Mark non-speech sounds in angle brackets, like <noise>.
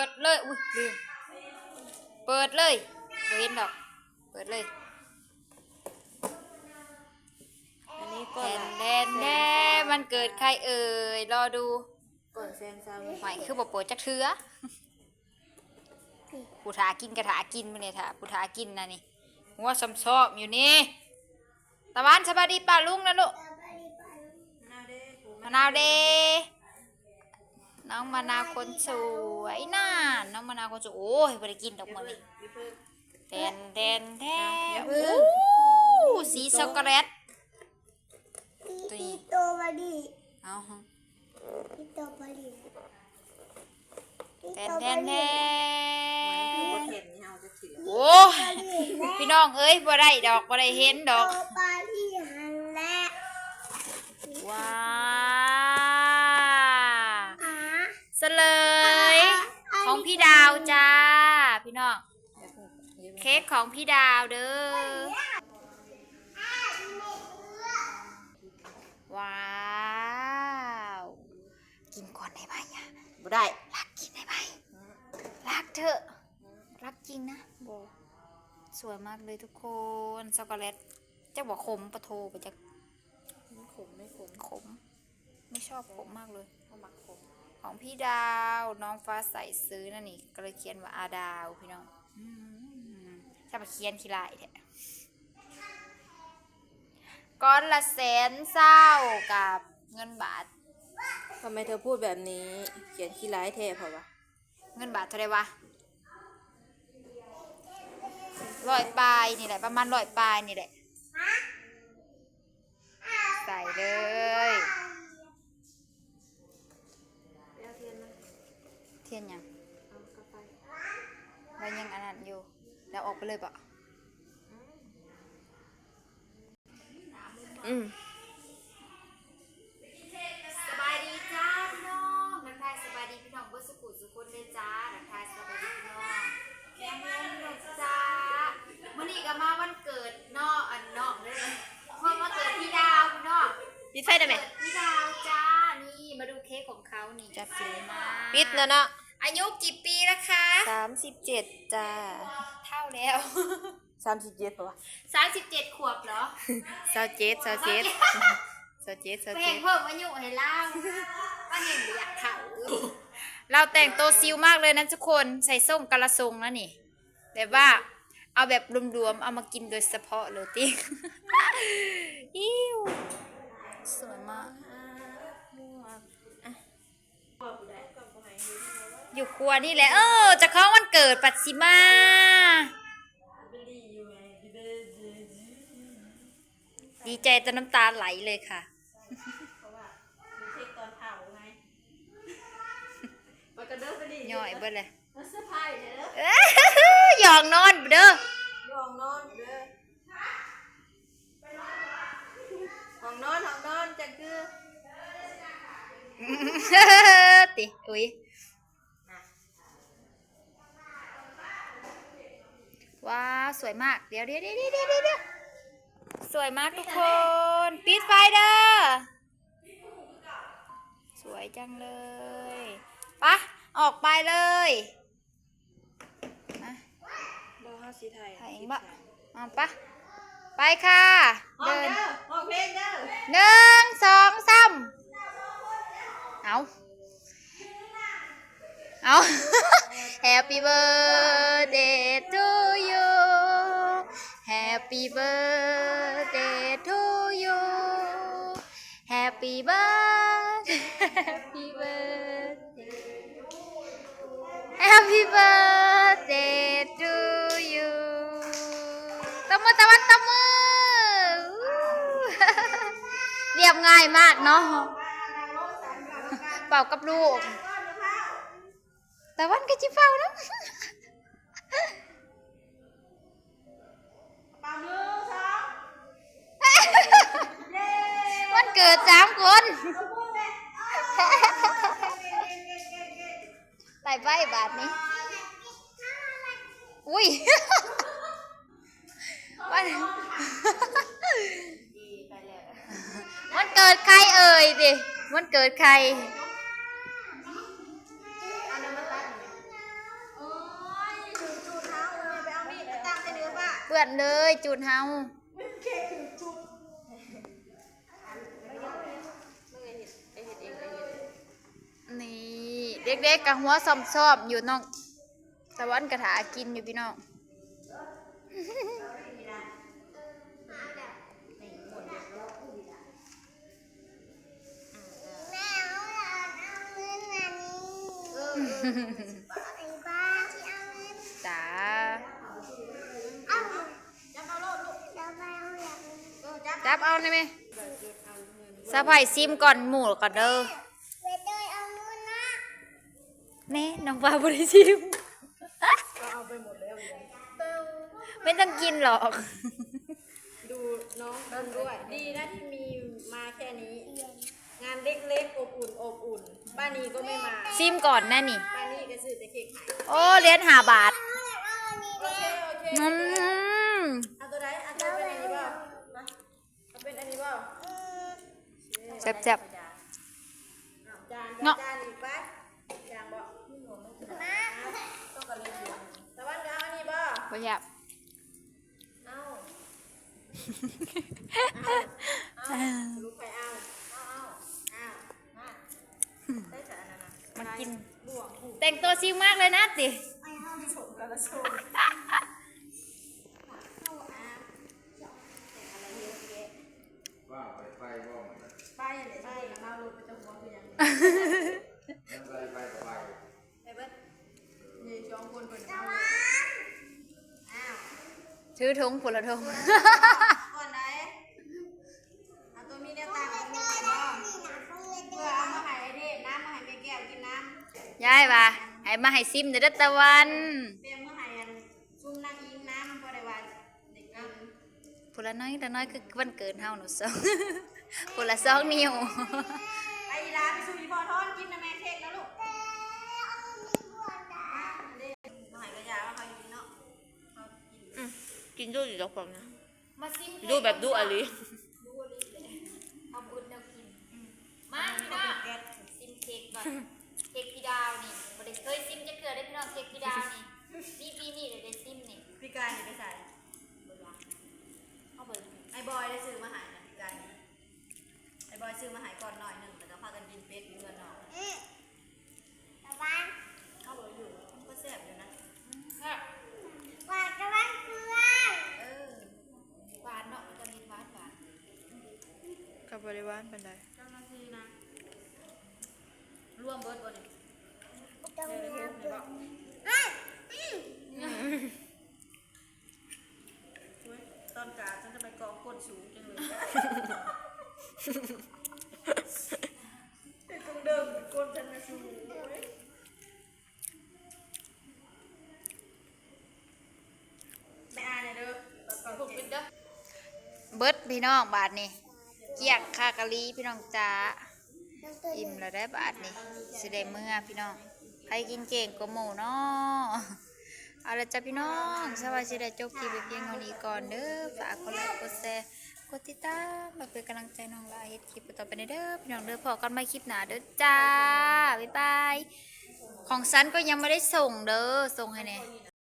เปิดเลย อุ้ยลืม เปิดเลยบ่เห็นดอก เปิดเลย อันนี้แทก็นแทนแทนมันเกิดใครเอ่ย รอดูก่อนแซงซ้ำใหม่คือบ่โปรดจักเทือผู้ถากินกระถากินมาเนี่ยถาผู้ถากินนะนี่หัวซ้ำซอบอยู่นี่ ตะวันสบายดีป่าลุงนะลูกมะนาวเด น้องมะนาวคนสวยน่าน้องมะนาวคนสวยโอ้ยบ่ได้กินดอกมันนี่แทนแทนแทนโอ้สีช็อกโกแลตตัวนี้พี่โตมาดิเอาฮะพี่โตมาดิพี่แทโตนแทมานแทดินเห็นนี่เราจะถือโอ้ยพี่น้องเอ้ยบ่ได้ดอกบ่ได้เห็นดอกโตปาที่หันแหละว้า อะ เสลย ของพี่ดาวจ้า พี่น้องเค้กของพี่ดาวเด้อว้าวกินก่อนได้ไหมอะบ่ได้รักกินได้ไหมรักเถอะรักจริงนะโบสวยมากเลยทุกคนช็อกโกแลตจะบอกขมปะโทไปจะไม่ขมไม่ขมขม ไม่ชอบขมมากเลยเขาหมักขม ของพี่ดาวน้องฟ้าใสซื้อนั่นนี่ก็เลยเขียนว่าอาดาวพี่น้องอืมถ้ามาเขียนขี้ลายแท้ก้อนละแสนเศร้ากับเงินบาททำไมเธอพูดแบบนี้ เขียนขี้ร้ายแท้เพราะว่าเงินบาทเท่าไหรวะร้อยปลายนี่แหละประมาณร้อยปลายนี่แหละใส่เลย นยังเอากลับไปแล้วยังอันนั้นอยู่แล้วออกไปเลยปะอืมสบายดีจ้าพี่น้องทักทายสบายดีพี่น้องเบิร์สุขุสุคนเลยจ้าทักทายสบายดีพี่น้องแข็งแรงเลยจ้ามื่อนี้ก็มาวันเกิดนอกอันนอกเลยเพราะมาเกิดพี่ดาวพี่น้องปิดไฟได้ไหมเกิดพี่ดาวจ้านี่มาดูเค้กของเขานี่จัดสวยมากปิดนะเนาะ อายุกี่ปีแล้วคะสามสิบเจ็ดจ้าเท่าแล้วสามสิบเจ็ดเพราะว่าสามสิบเจ็ดขวบเหรอสาวเจ็ดสาวเจ็ดสาวเจ็ดสาวเพลเจ็งดเพิ่มอายุให้เล่าว่าเห็นอยากเถาเราแต่งตัวซิลมากเลยนะทุกคนใส่ส้มกระทรงนะนี่แบบว่าเอาแบบรวมๆเอามากินโดยเฉพาะเลยติอิ้วสวยมาก อยู่ครัวนี่แหละ เออ จะเข้าวันเกิดปัดสิมา ดีใจจนน้ำตาไหลเลยค่ะ ย่อยเบิดเลยเอ้ยหยองนอนเด้อห้องนอนเด้อห้องนอนห้องนอนจะคือ ติอุ้ย ว้าวสวยมาก เดี๋ยวเดี๋ยวเดี๋ยวเดี๋ยวเดี๋ยวสวยมากทุกคน ปิดไฟเด้อ สวยจังเลยปะออกไปเลยบ่เฮาสีไทยถ่ายเองบะเอาปะไปค่ะ เดินหนึ่งสองสามเอาเอา Happy birthday to Happy birthday to you Happy birthday Happy birthday Happy birthday to you ตบมือตะวันตบมือ อู้ <laughs> เรียบง่ายมากเนาะ เป่ากับลูก แต่วันก็จิเป่านะ เ<laughs> ป่าหนึ่งส<laughs> อง วันเกิดสามคนไต่ใบบาทนี้ อุ้ยวันวันเกิดใครเอ่ยดิวันเกิดใคร เปื้อนเลยจูดเฮานี่เด็กๆกับหัวซอมๆอยู่น้องตะวันกระถากินอยู่พี่น้อง จับเอาได้ไหมสะพายซิมก่อนหมูก่อนเด้อไปเตยเอาเงินนะแน่น้องปลาบริซิมเอาไปหมดแล้วเนี่ยไม่ต้องกินหรอก ดูน้องกันด้วย ดีนะที่มีมาแค่นี้ งานเล็กๆอบอุ่นอบอุ่น บ้านนี้ก็ไม่มา ซิมก่อนแน่นี่ บ้านนี้ก็ซื้อแต่เค้กขายโอ้เหรียญหาบาท เอาอันนี้ โอเคโอเค อืม เอาตัวไหนเอาตัวเป็นอันนี้เปล่ามาเอาเป็นอันนี้เปล่า แซ่บเอาจานเงาะจานอีกไปจานบ่ต้องกันเลยอยู่ตะวันก็เอาอันนี้บ่ๆประหยับเอาเอาเอาลูกไปเอาเอาเอาเอามาได้แต่อันนั้นนะมันกินบ่วงผูกแต่งตัวซิวมากเลยนะติ ชมกันละชม ว่าไปไปบ่มันนะ ไปไหนไปเราลูกไปจังหวัดคือยัง แล้วไปไปก็ไป ไปเบิดนี่สองคนเปิดเอาอ้าว ถือธงผลธงก่อนไหนเอาตัวมีแนวตางของมึงไปบ่เพื่อเอามาให้ไอ้เด็น้ำมาให้แม่แก้วกินน้ำยายว่าให้มาให้ซิมเด้อเด้อตะวันเตรียมมาให้อันซุ่มนางอิงน้ำบ่ได้ว่าเด็กกินผลน้อยแต่น้อยคือวันเกิดเฮาหนูสองผลละสองนิ้วไปอีลาไปสู่อีพอทอนกินนะแม่เค้กนะลูกเด็กมาให้กระยาว่าเขากินเนาะเขากิน กินดูอยู่ดอกผมนะมาซิมดูแบบดูอะไรเอาบุญเอากินมาพี่น้องซิมเค้กก่อนเค้กพี่ดาวนี่บ่ได้เคยซิมจะเกิดได้พี่น้องเค้กพี่ดาวนี่นี่ปีนี้เลยได้ซิมนี่พี่การนี่ไปใส่เอาเบิ่งไอ้บอยได้ซื้อมาใหายนะพี่การนี่ไอ้บอยซื้อมาใหายก่อนหน่อยหนึ่งแต่ก็พากันกินเป็ดอยู่กันเนาะ ตะวัน เข้าไปอยู่มันก็แซ่บอยู่นะ วาดตะวันเกลือ เออ หวานเนาะมันจะมีหวานหวาน กับบริวารเป็นไรเจ้าหน้าที่นะร่วมเบิร์ดบ่ดิตะวันเกลือช่วยตอนกาฉันจะไปกองก้นสูงจังเลยไอ้ตรงเดิมก้นฉันนะสูงเว้ยไม่อายเลยเด้อตอนถูกเก็ปิบดเด้อเบิดพี่น้องบาทนี่ เกียกคากะลีพี่น้องจ้าอิ่มแล้วได้บาทนี่สิได้เมื่อพี่น้องใครกินเก่งก็หมูเนาะเอาละจ้ะพี่น้องสวัสดีได้จบคลิปไว้เพียงเท่านี้ก่อนเด้อฝากกดไลค์กดแชร์กดติดตามมาเป็นกำลังใจน้องลาเฮ็ดคลิปต่อไปเด้อพี่น้องเด้อพอกันใหม่คลิปหน้าเด้อจ้าบ๊ายบายของฉันก็ยังไม่ได้ส่งเด้อส่งให้แน่